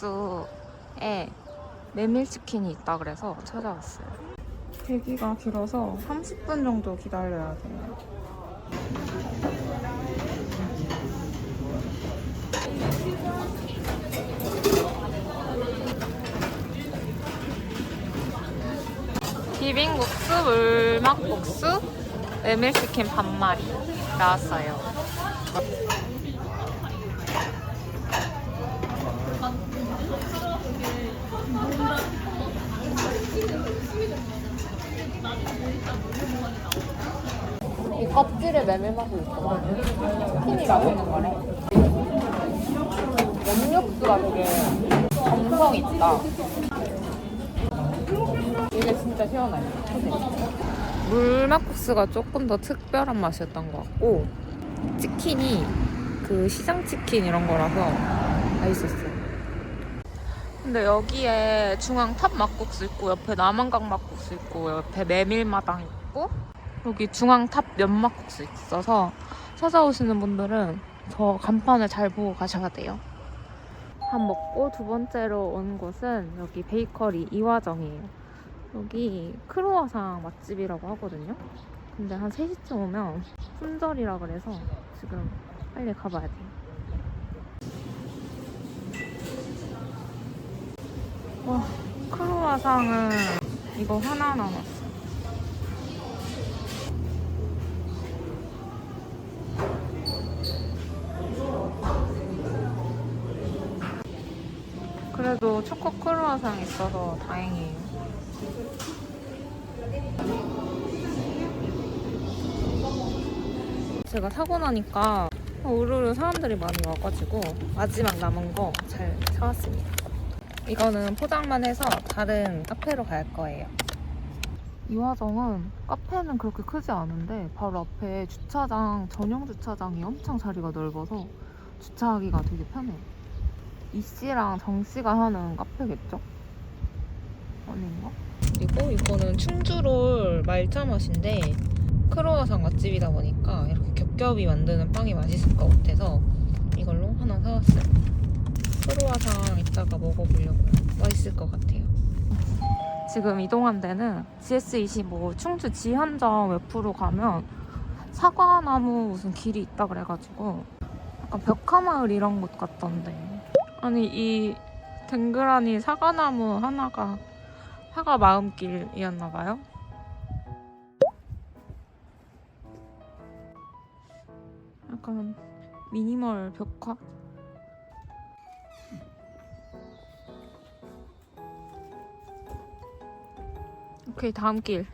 막국수에 메밀치킨이 있다 그래서 찾아왔어요. 대기가 길어서 30분 정도 기다려야 돼요. 비빔국수, 물막국수, 메밀치킨 반마리 나왔어요. 껍질에 메밀 맛이 있어. 치킨이 맛있는 거래. 염육수가 되게 정성 있다. 이게 진짜 시원해. 물막국수가 조금 더 특별한 맛이었던 것 같고 치킨이 그 시장 치킨 이런 거라서 맛있었어요. 근데 여기에 중앙 탑 막국수 있고 옆에 남한강 막국수 있고 옆에 메밀마당 있고 여기 중앙 탑 면막국수 있어서 찾아오시는 분들은 저 간판을 잘 보고 가셔야 돼요. 밥 먹고 두 번째로 온 곳은 여기 베이커리 이화정이에요. 여기 크로와상 맛집이라고 하거든요. 근데 한 3시쯤 오면 품절이라 그래서 지금 빨리 가봐야 돼요. 와, 크로와상은 이거 하나 남았어. 그래도 초코 크로와상 있어서 다행이에요. 제가 사고 나니까 우르르 사람들이 많이 와가지고 마지막 남은 거 잘 사왔습니다. 이거는 포장만 해서 다른 카페로 갈 거예요. 이 화정은 카페는 그렇게 크지 않은데 바로 앞에 주차장 전용 주차장이 엄청 자리가 넓어서 주차하기가 되게 편해요. 이 씨랑 정 씨가 하는 카페겠죠? 아닌가? 그리고 이거는 충주롤 말차 맛인데 크로와상 맛집이다 보니까 이렇게 겹겹이 만드는 빵이 맛있을 것 같아서 이걸로 하나 사왔어요. 크로와상 이따가 먹어보려고요. 맛있을 것 같아요. 지금 이동한 데는 GS25 충주 지현점 옆으로 가면 사과나무 무슨 길이 있다 그래가지고 약간 벽화마을 이런 곳 같던데 아니 이 댕그라니 사과나무 하나가 사과 마음길이었나 봐요. 약간 미니멀 벽화? 오케이 다음 길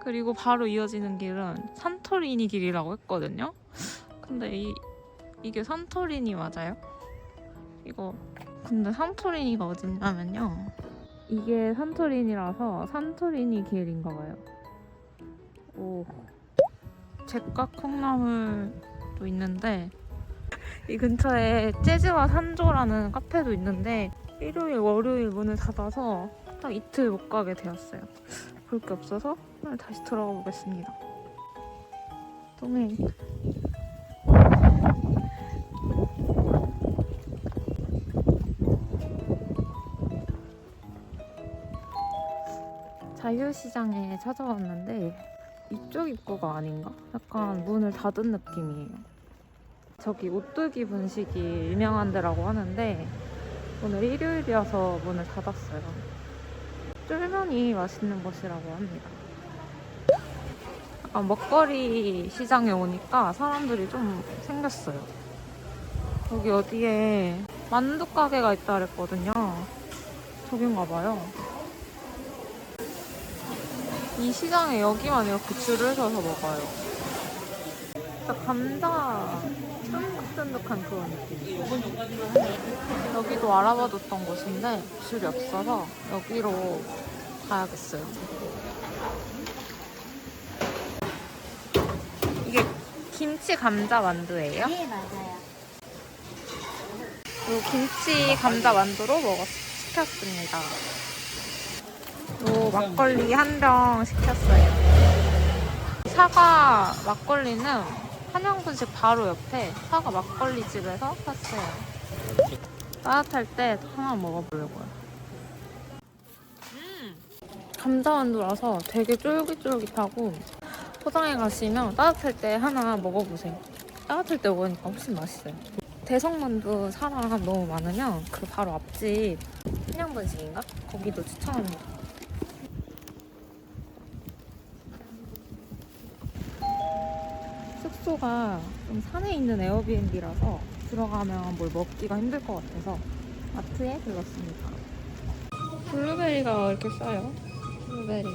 그리고 바로 이어지는 길은 산토리니 길이라고 했거든요 근데 이, 이게 산토리니 맞아요? 이거. 근데 산토리니가 어딨냐면요. 이게 산토리니라서 산토리니 길인가 봐요. 오. 잭각 콩나물도 있는데 이 근처에 재즈와 산조라는 카페도 있는데 일요일 월요일 문을 닫아서 딱 이틀 못 가게 되었어요. 볼 게 없어서 오늘 다시 들어가 보겠습니다. 동행 자유시장에 찾아왔는데 이쪽 입구가 아닌가? 약간 문을 닫은 느낌이에요. 저기 오뚜기 분식이 유명한 데라고 하는데 오늘 일요일이어서 문을 닫았어요. 쫄면이 맛있는 곳이라고 합니다. 약간 먹거리 시장에 오니까 사람들이 좀 생겼어요. 여기 어디에 만두 가게가 있다 그랬거든요. 저긴가 봐요. 이 시장에 여기만 이렇게 줄을 서서 먹어요. 진짜 감자 쫀득쫀득한 그런 느낌. 여기도 알아봐뒀던 곳인데 줄이 없어서 여기로 가야겠어요. 이게 김치 감자 만두예요? 네, 맞아요. 요 김치 감자 만두로 먹었 시켰습니다. 요 막걸리 한 병 시켰어요. 사과 막걸리는 한양분식 바로 옆에 사과 막걸리 집에서 샀어요. 따뜻할 때 하나 먹어보려고요. 감자 만두라서 되게 쫄깃쫄깃하고 포장해 가시면 따뜻할 때 하나 먹어보세요. 따뜻할 때 먹으니까 훨씬 맛있어요. 대성만두 사람 너무 많으면 그 바로 앞집 한양번식인가? 거기도 추천합니다. 숙소가 좀 산에 있는 에어비앤비라서 들어가면 뭘 먹기가 힘들 것 같아서 마트에 들렀습니다. 블루베리가 왜 이렇게 싸요? 블루베리.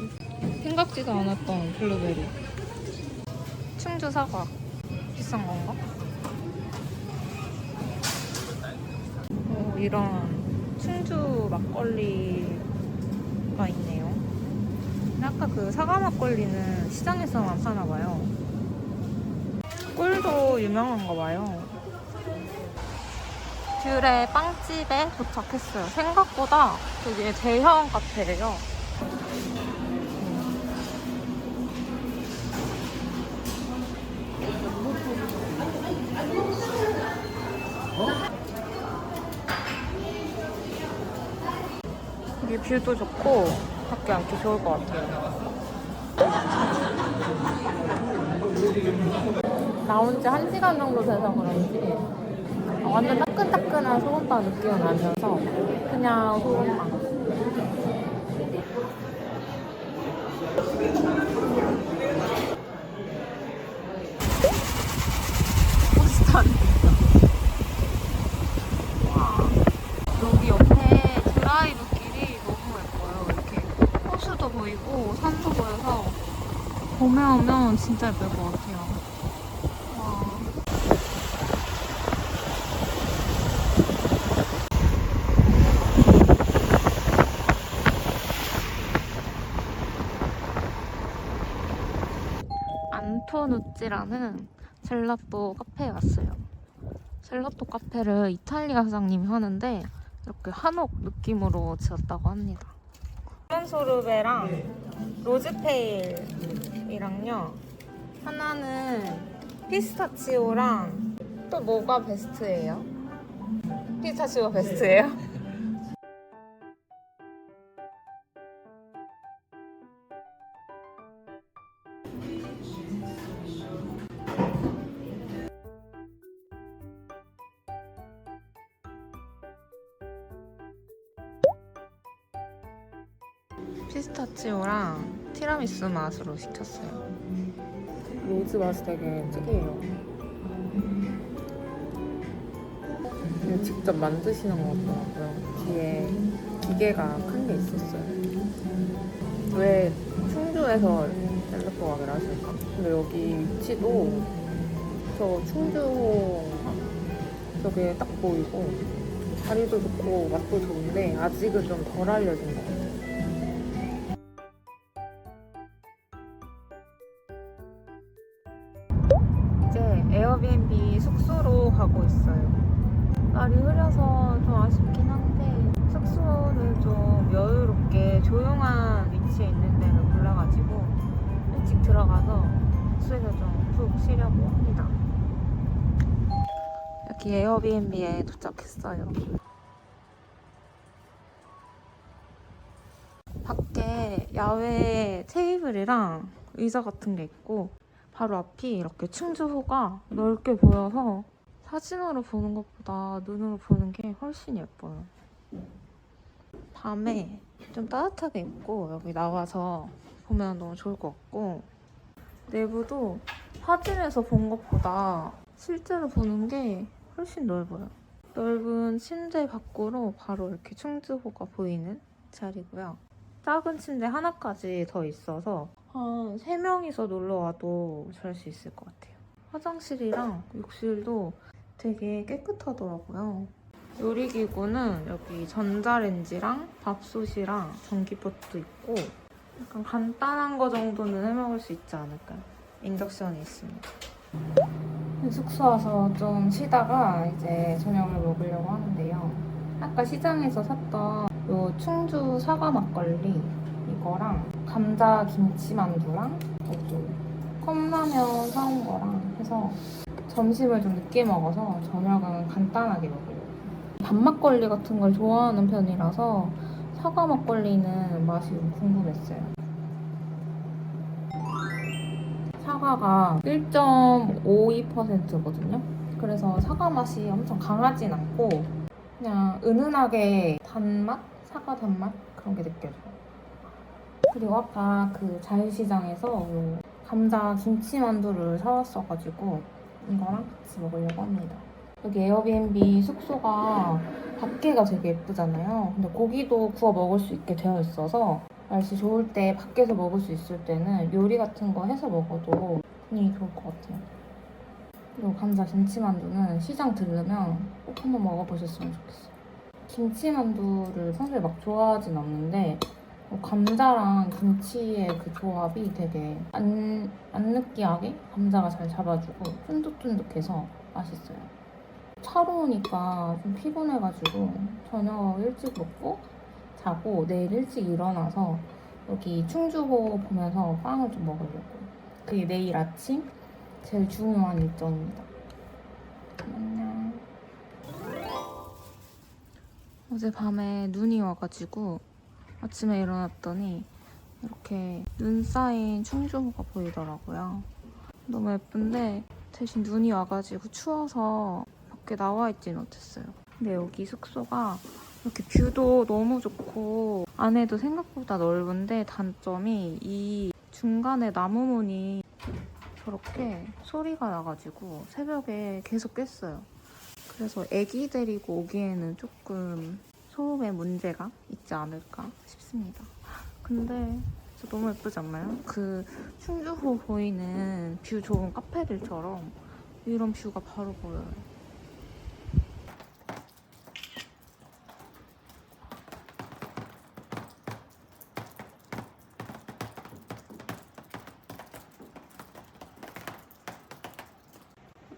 생각지도 않았던 블루베리. 충주 사과. 비싼 건가? 어, 이런 충주 막걸리가 있네요. 아까 그 사과 막걸리는 시장에서만 파나 봐요. 꿀도 유명한가 봐요. 귤의 빵집에 도착했어요. 생각보다 되게 대형 카페예요. 여기 뷰도 좋고 밖에 앉기 좋을 것 같아요. 나온 지 한 시간 정도 돼서 그런지 완전 따끈따끈한 소금빵 느낌은 아니어서 그냥 소금빵. 포스터 와 여기 오면 진짜 예쁠 것 같아요. 와. 안토누찌라는 젤라또 카페에 왔어요. 젤라또 카페를 이탈리아 사장님이 하는데 이렇게 한옥 느낌으로 지었다고 합니다. 레몬소르베랑 로즈페일이랑요. 하나는 피스타치오랑 또 뭐가 베스트예요? 피스타치오가 베스트예요? 피스타치오랑 티라미수 맛으로 시켰어요. 로즈 맛이 되게 특이해요. 이거 직접 만드시는 것 같더라고요. 뒤에 기계가 큰 게 있었어요. 왜 충주에서 셀럽 가게를 하실까? 근데 여기 위치도 저 충주 저게 딱 보이고 자리도 좋고 맛도 좋은데 아직은 좀 덜 알려진 것 같아요. 가고 있어요. 날이 흐려서 좀 아쉽긴 한데 숙소를 좀 여유롭게 조용한 위치에 있는 데를 골라가지고 일찍 들어가서 숙소에서 좀 푹 쉬려고 합니다. 여기 에어비앤비에 도착했어요. 밖에 야외 테이블이랑 의자 같은 게 있고 바로 앞이 이렇게 충주호가 넓게 보여서 사진으로 보는 것보다 눈으로 보는 게 훨씬 예뻐요. 밤에 좀 따뜻하게 입고 여기 나와서 보면 너무 좋을 것 같고 내부도 사진에서 본 것보다 실제로 보는 게 훨씬 넓어요. 넓은 침대 밖으로 바로 이렇게 충주호가 보이는 자리고요. 작은 침대 하나까지 더 있어서 한 3명이서 놀러 와도 잘 수 있을 것 같아요. 화장실이랑 욕실도 되게 깨끗하더라고요. 요리기구는 여기 전자레인지랑 밥솥이랑 전기밥도 있고 약간 간단한 거 정도는 해먹을 수 있지 않을까요? 인덕션이 있습니다. 숙소 와서 좀 쉬다가 이제 저녁을 먹으려고 하는데요. 아까 시장에서 샀던 요 충주 사과 막걸리 이거랑 감자 김치 만두랑 여기 컵라면 사온 거랑 해서 점심을 좀 늦게 먹어서 저녁은 간단하게 먹으려고. 단막걸리 같은 걸 좋아하는 편이라서 사과 막걸리는 맛이 좀 궁금했어요. 사과가 1.52%거든요. 그래서 사과 맛이 엄청 강하진 않고 그냥 은은하게 단맛? 사과 단맛? 그런 게 느껴져요. 그리고 아까 그 자유시장에서 요 감자 김치만두를 사왔어가지고 이거랑 같이 먹으려고 합니다. 여기 에어비앤비 숙소가 밖에가 되게 예쁘잖아요. 근데 고기도 구워 먹을 수 있게 되어 있어서 날씨 좋을 때 밖에서 먹을 수 있을 때는 요리 같은 거 해서 먹어도 분위기 좋을 것 같아요. 그리고 감자 김치만두는 시장 들르면 꼭 한번 먹어보셨으면 좋겠어요. 김치만두를 평소에 막 좋아하진 않는데 어, 감자랑 김치의 그 조합이 되게 안, 안 느끼하게 감자가 잘 잡아주고 쫀득쫀득해서 맛있어요. 차로 오니까 좀 피곤해가지고 저녁 일찍 먹고 자고 내일 일찍 일어나서 여기 충주호 보면서 빵을 좀 먹으려고. 그게 내일 아침 제일 중요한 일정입니다. 안녕. 어젯밤에 눈이 와가지고 아침에 일어났더니 이렇게 눈 쌓인 충주호가 보이더라고요. 너무 예쁜데 대신 눈이 와가지고 추워서 밖에 나와 있지 못했어요. 근데 여기 숙소가 이렇게 뷰도 너무 좋고 안에도 생각보다 넓은데 단점이 이 중간에 나무문이 저렇게 소리가 나가지고 새벽에 계속 깼어요. 그래서 애기 데리고 오기에는 조금 소음에 문제가 있지 않을까 싶습니다. 근데 너무 예쁘지 않나요? 그 충주호 보이는 뷰 좋은 카페들처럼 이런 뷰가 바로 보여요.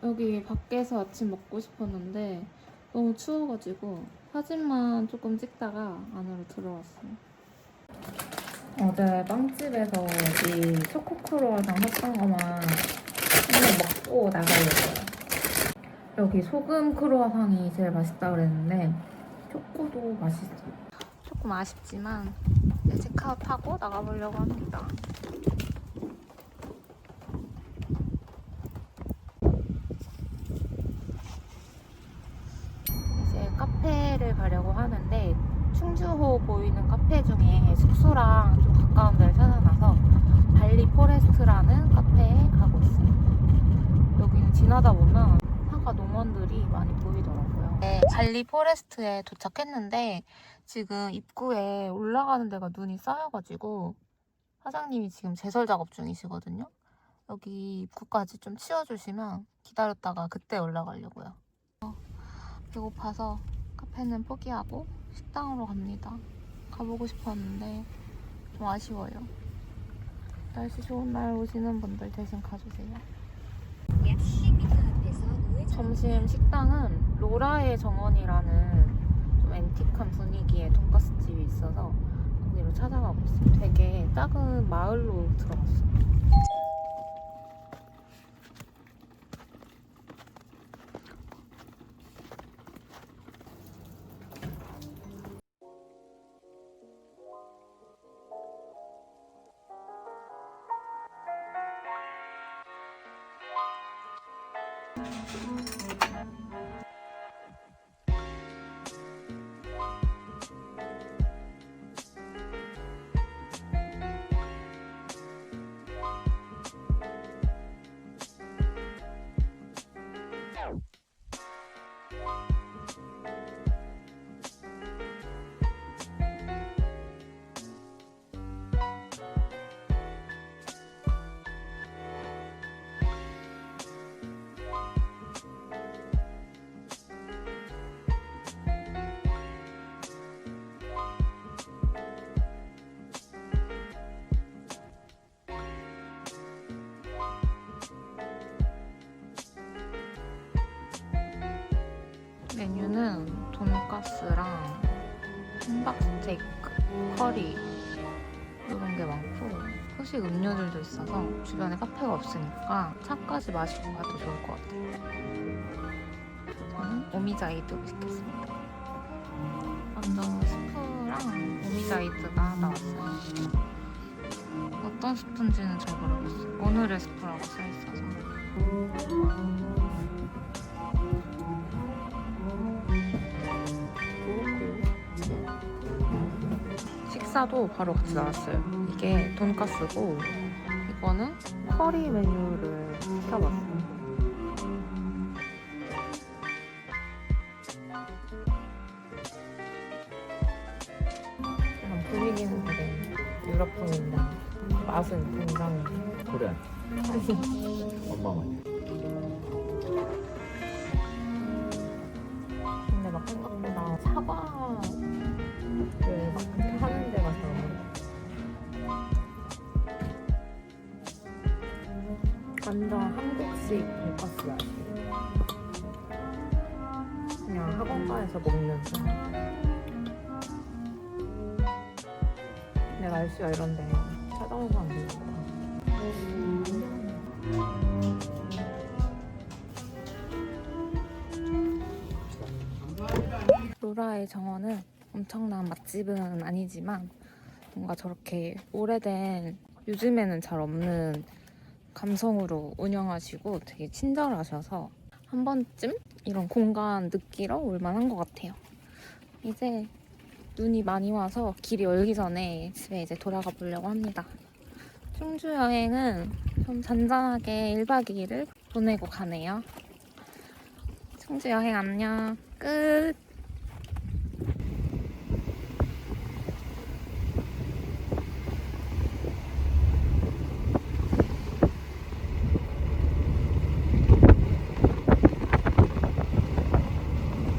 여기 밖에서 아침 먹고 싶었는데 너무 추워가지고 사진만 조금 찍다가 안으로 들어왔어요. 어제 빵집에서 이 초코 크루아상 샀던 것만 한번 먹고 나가려고요. 여기 소금 크루아상이 제일 맛있다 그랬는데 초코도 맛있어요. 조금 아쉽지만 이제 체크아웃하고 나가보려고 합니다. 이제 카페를 가려고 하는데 충주호 보이는 카페 중에 숙소랑 좀 가까운 데를 찾아놔서 발리 포레스트라는 카페에 가고 있어요. 여기는 지나다 보면 사과 농원들이 많이 보이더라고요. 네, 발리 포레스트에 도착했는데 지금 입구에 올라가는 데가 눈이 쌓여가지고 사장님이 지금 제설 작업 중이시거든요. 여기 입구까지 좀 치워주시면 기다렸다가 그때 올라가려고요. 배고파서 카페는 포기하고 식당으로 갑니다. 가보고 싶었는데 좀 아쉬워요. 날씨 좋은 날 오시는 분들 대신 가주세요. 약 10m 앞에서 우회전 점심 식당은 로라의 정원이라는 좀 앤틱한 분위기의 돈가스 집이 있어서 거기로 찾아가고 있어요. 되게 작은 마을로 들어갔어요. 돈가스랑 함박스테이크, 커리 이런 게 많고 후식 음료들도 있어서 주변에 카페가 없으니까 차까지 마시고 가도 좋을 것 같아요. 저는 오미자이도 시켰습니다. 먼저 스프랑 오미자이드가 나왔어요. 어떤 스프인지는 잘 모르겠어요. 오늘의 스프라고 써있어서. 식사도 바로 같이 나왔어요. 이게 돈가스고 이거는 커리 메뉴를 시켜봤어요. 분위기는 되게 유럽풍인데 맛은 굉장히 그래. 엄마 맛. 한국식 돈가스 맛이 그냥 학원가에서 먹는 근데 날씨가 이런데 찾아오면 안 되겠다. 로라의 정원은 엄청난 맛집은 아니지만 뭔가 저렇게 오래된 요즘에는 잘 없는 감성으로 운영하시고 되게 친절하셔서 한 번쯤 이런 공간 느끼러 올 만한 것 같아요. 이제 눈이 많이 와서 길이 열기 전에 집에 이제 돌아가 보려고 합니다. 충주 여행은 좀 잔잔하게 1박 2일을 보내고 가네요. 충주 여행 안녕. 끝.